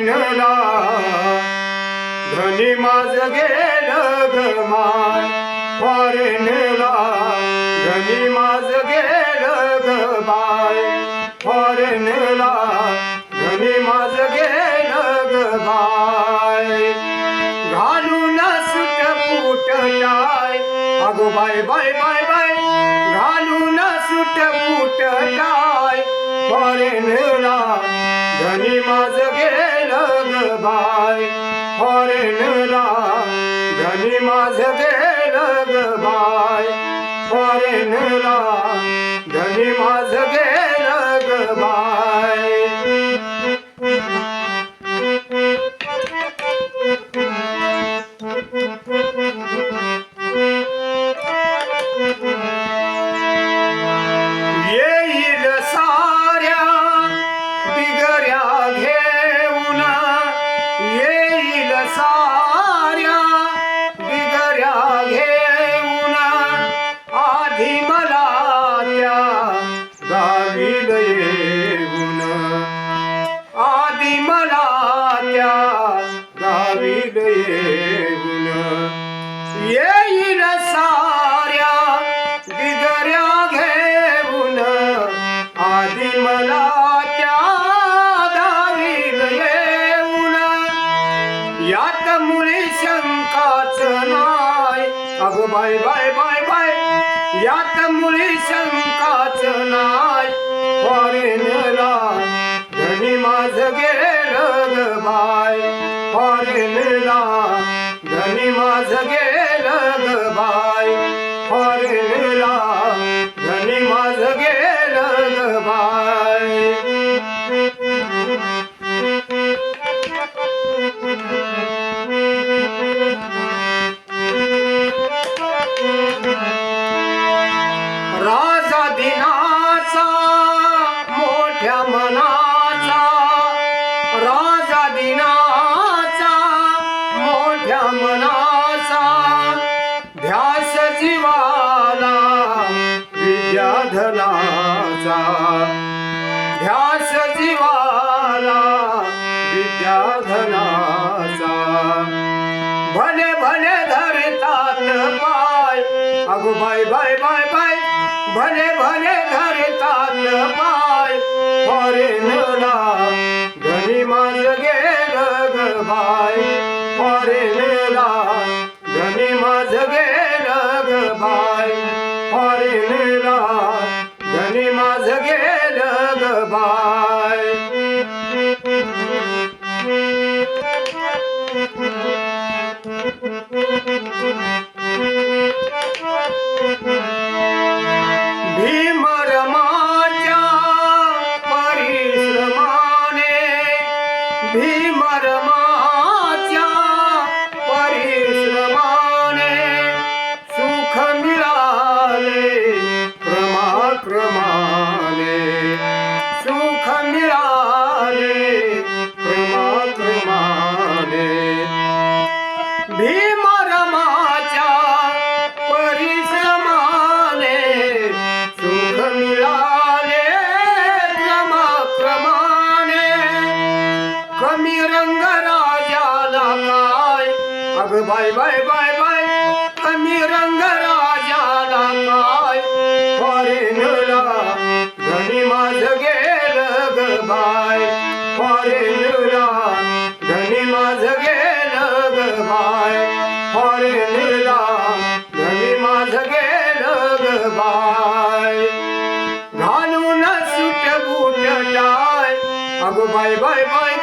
फॉरेनला धनी माझ गेल गमान फॉरेनला धनी माझ गेल गबाय फॉरेनला धनी माझ गेल गबाय घालून सुट फुट टाय अगो बाय बाय बाय बाय. घालून सुट फुट टाय फॉरेनला धनी माझ गेल ग बाय फॉरेनला धनी माझ गेलं ग बाय फॉरेनला धनी माझ गेलं मुली शंकाच नाय. अगो बाय बाय बाय बाय. यात मुली शंकाच नाय. फॉरेनला शिवाला विद्याधनाचा. ध्यास जीवाला विद्याधनाचा. भले भले धरतात पाय. अगो बाय बाय बाय बाय भले भले धरतात गेलं बाय बाय बाय बाय. कमी रंग राजाला काय फॉरेनला धनी माझ गेलं ग बाय. फॉरेनला धनी माझ गेलं ग बाय. फॉरेनला धनी माझ गेलं ग बाय. घालून सुट बुट टाय. अगो बाय बाय बाय